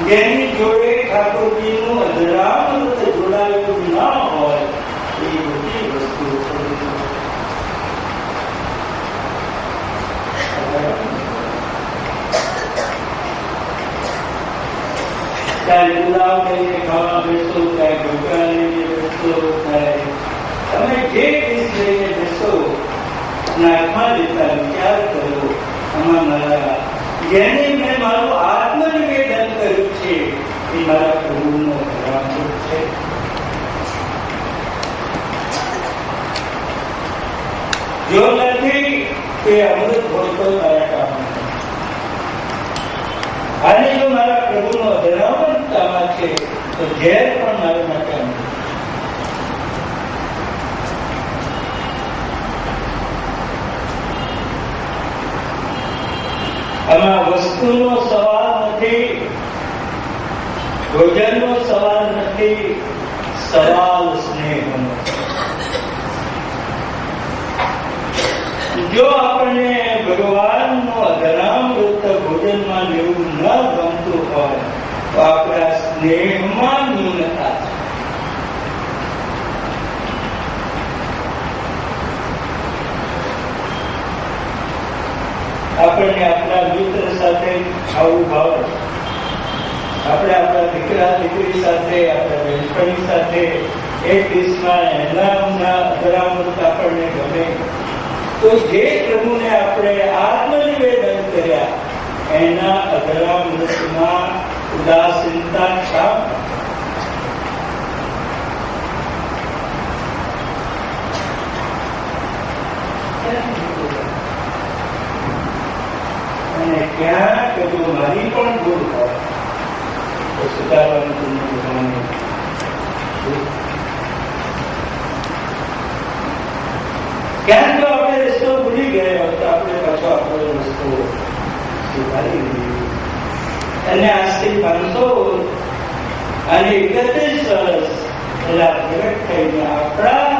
જ્ઞાની જોડે ઠાકોરજીનું અજરામૃત જોડાયેલું ના હોય એ બધી વસ્તુઓ ચાહે ગુલાબ લઈને ખાવા બેસો ચાહે ઢોકળા લઈને બેસો ચાહે તમે જે ડીશ લઈને બેસો નાકમાં લેતા વિચાર કરો આમાં મારા જેને મેં મારું આ કર્યું છે એ મારા ગુરુનો ગુણાંકુર છે જો નથી તે અમૃત હોય મારા કામ અને જો મારા પ્રભુનો ધરાવન કામ છે તો ઝેર પણ મારા માટે અમૃત આમાં વસ્તુનો સહ ભોજનનો સવાલ નથી આપણને આપણા સ્નેહમાં ન્યૂનતા આપણને આપણા મિત્ર સાથે આવું ભાવે આપણે આપણા દીકરા દીકરી સાથે આપણા બહેનપણી સાથે એક દેશમાં એના અધરામૃત આપણને ગમે તો જે પ્રભુને આપણે આત્મનિવેદન કર્યા એના અધરામૃતમાં ઉદાસીનતા શા અને ક્યાં કદું મારી પણ ભૂલ હોય ક્યાંક તો આપણે રસ્તો અને આજથી પાંચસો અને આપણા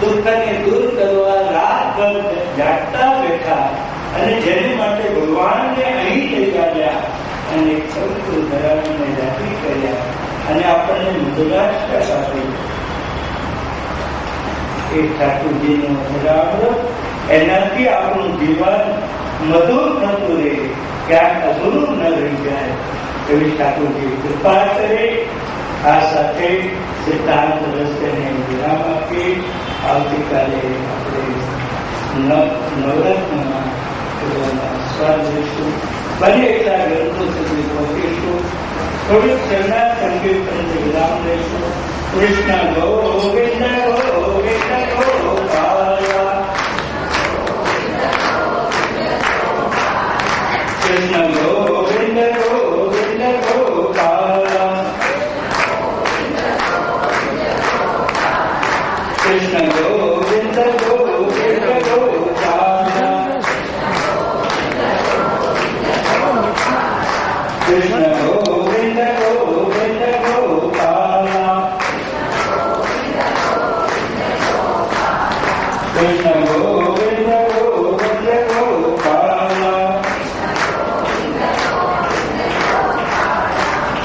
દુઃખને દૂર કરવા રાતભર જાગતા બેઠા અને જેને માટે ભગવાનને અહીં લઈ આવ્યા અને સૌથી અને આપણે મિત્રો આજ કેસા થઈ એક શતપુજીનો બોલાવો એનર્જી આપણ જીવન લધુ અંતરે કે જરૂર ન રહી જાય શતપુજી કૃપા કરે આ સાથે સતાન તલસ્તે ને ભગવાન કે આ કૃપા દે ન ન ન સ્વરાજ્ય ಬಲಿಯಟ್ಟಾಗಿ ಅನುಭವಿಸಬೇಕು ಎಷ್ಟು ಪವಿತ್ರನ ಸಂಕೀರ್ತನದ ಕೃಷ್ಣ ಗೋ ಗೋವಿಂದ ಗೋ ಗೋವಿಂದ ಗೋ ಗೋಪಾಲ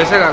¿Qué será?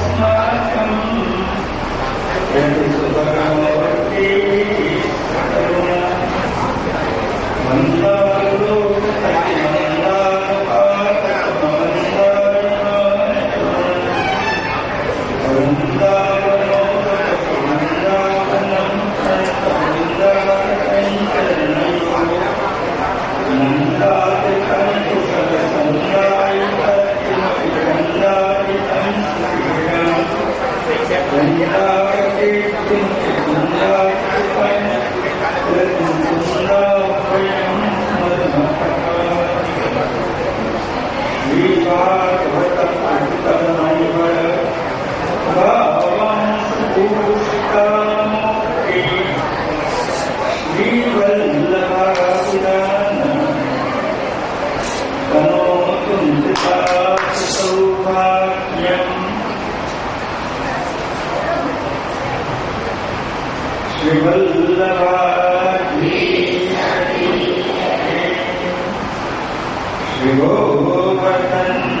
विभो वतन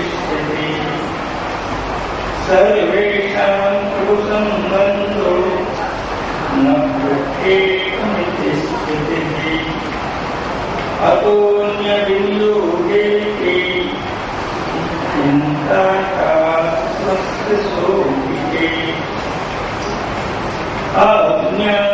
सर्वेषाङ्कुसम्बन्धो न प्रत्येकमितिस्थितिः अतोऽन्यबिन्दुगेति चिन्ता का स्वस्य सौभिके अज्ञा